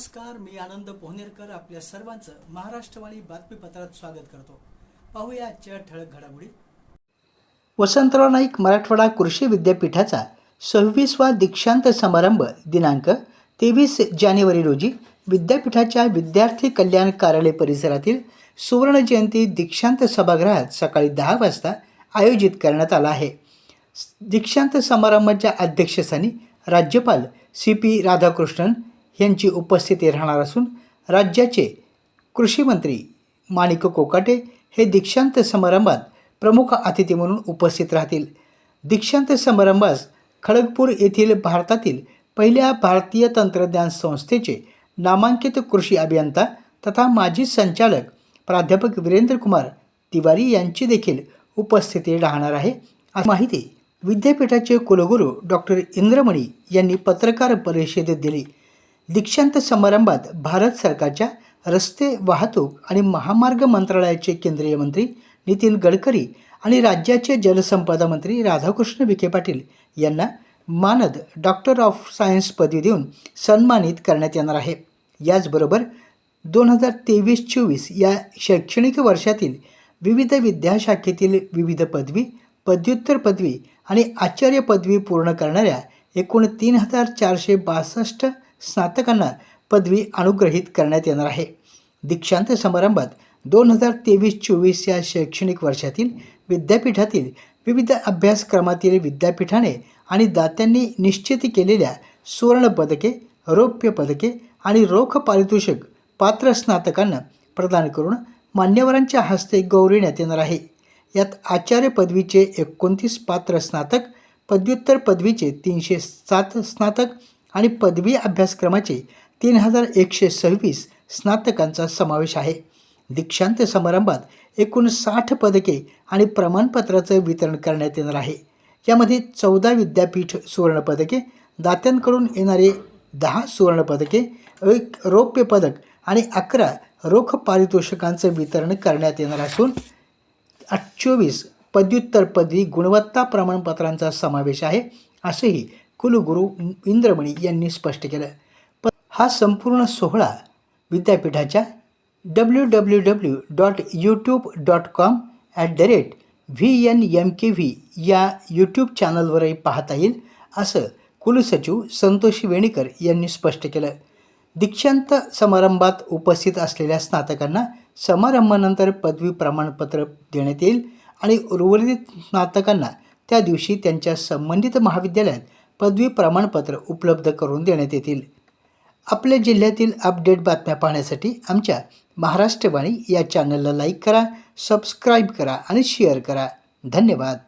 नमस्कार मी आनंद पोहनेरकर आपल्या सर्वांचं महाराष्ट्रवाणी बातमीपत्रात स्वागत करतो. पाहूया आजच्या ठळक घडामोडी. वसंतराव नाईक मराठवाडा कृषी विद्यापीठाचा सव्वीसवा दीक्षांत समारंभ दिनांक तेवीस जानेवारी रोजी विद्यापीठाच्या विद्यार्थी कल्याण कार्यालय परिसरातील सुवर्ण जयंती दीक्षांत सभागृहात सकाळी दहा वाजता आयोजित करण्यात आला आहे. दीक्षांत समारंभाच्या अध्यक्षस्थानी राज्यपाल सी पी राधाकृष्णन यांची उपस्थिती राहणार असून राज्याचे कृषीमंत्री माणिक कोकाटे हे दीक्षांत समारंभात प्रमुख अतिथी म्हणून उपस्थित राहतील. दीक्षांत समारंभास खडगपूर येथील भारतातील पहिल्या भारतीय तंत्रज्ञान संस्थेचे नामांकित कृषी अभियंता तथा माजी संचालक प्राध्यापक वीरेंद्र कुमार तिवारी यांची देखील उपस्थिती राहणार आहे. अशी माहिती विद्यापीठाचे कुलगुरू डॉक्टर इंद्रमणी यांनी पत्रकार परिषदेत दिली. दीक्षांत समारंभात भारत सरकारच्या रस्ते वाहतूक आणि महामार्ग मंत्रालयाचे केंद्रीय मंत्री नितीन गडकरी आणि राज्याचे जलसंपदा मंत्री राधाकृष्ण विखे पाटील यांना मानद डॉक्टर ऑफ सायन्स पदवी देऊन सन्मानित करण्यात येणार आहे. याचबरोबर दोन हजार तेवीस चोवीस या शैक्षणिक वर्षातील विविध विद्याशाखेतील विविध पदवी पदव्युत्तर पदवी आणि आचार्य पदवी पूर्ण करणाऱ्या एकूण तीन हजार चारशे बासष्ट स्नातकांना पदवी अनुग्रहित करण्यात येणार आहे. दीक्षांत समारंभात दोन हजार तेवीस चोवीस या शैक्षणिक वर्षातील विद्यापीठातील विविध अभ्यासक्रमातील विद्यापीठाने आणि दात्यांनी निश्चित केलेल्या सुवर्णपदके रौप्य पदके आणि रोख पारितोषिक पात्र स्नातकांना प्रदान करून मान्यवरांच्या हस्ते गौरविण्यात येणार आहे. यात आचार्य पदवीचे एकोणतीस पात्र स्नातक पदव्युत्तर पदवीचे तीनशे सात स्नातक आणि पदवी अभ्यासक्रमाचे तीन हजार एकशे सव्वीस स्नातकांचा समावेश आहे. दीक्षांत समारंभात एकूण साठ पदके आणि प्रमाणपत्राचं वितरण करण्यात येणार आहे. यामध्ये चौदा विद्यापीठ सुवर्णपदके दात्यांकडून येणारे दहा सुवर्णपदके एक रौप्य पदक आणि अकरा रोख पारितोषिकांचं वितरण करण्यात येणार असून चोवीस पदव्युत्तर पदवी गुणवत्ता प्रमाणपत्रांचा समावेश आहे असंही कुलगुरू इंद्रमणी यांनी स्पष्ट केलं. प हा संपूर्ण सोहळा विद्यापीठाच्या W W W dot YouTube dot com at the rate V N M K V या यूट्यूब चॅनलवरही पाहता येईल असं कुलसचिव संतोष वेणीकर यांनी स्पष्ट केलं. दीक्षांत समारंभात उपस्थित असलेल्या स्नातकांना समारंभानंतर पदवी प्रमाणपत्र देण्यात येईल आणि उर्वरित स्नातकांना त्या दिवशी त्यांच्या संबंधित महाविद्यालयात पदवी प्रमाणपत्र उपलब्ध करून देण्यात येतील. आपल्या जिल्ह्यातील अपडेट बातम्या पाहण्यासाठी आमच्या महाराष्ट्रवाणी या चॅनलला लाईक करा सबस्क्राईब करा आणि शेअर करा. धन्यवाद.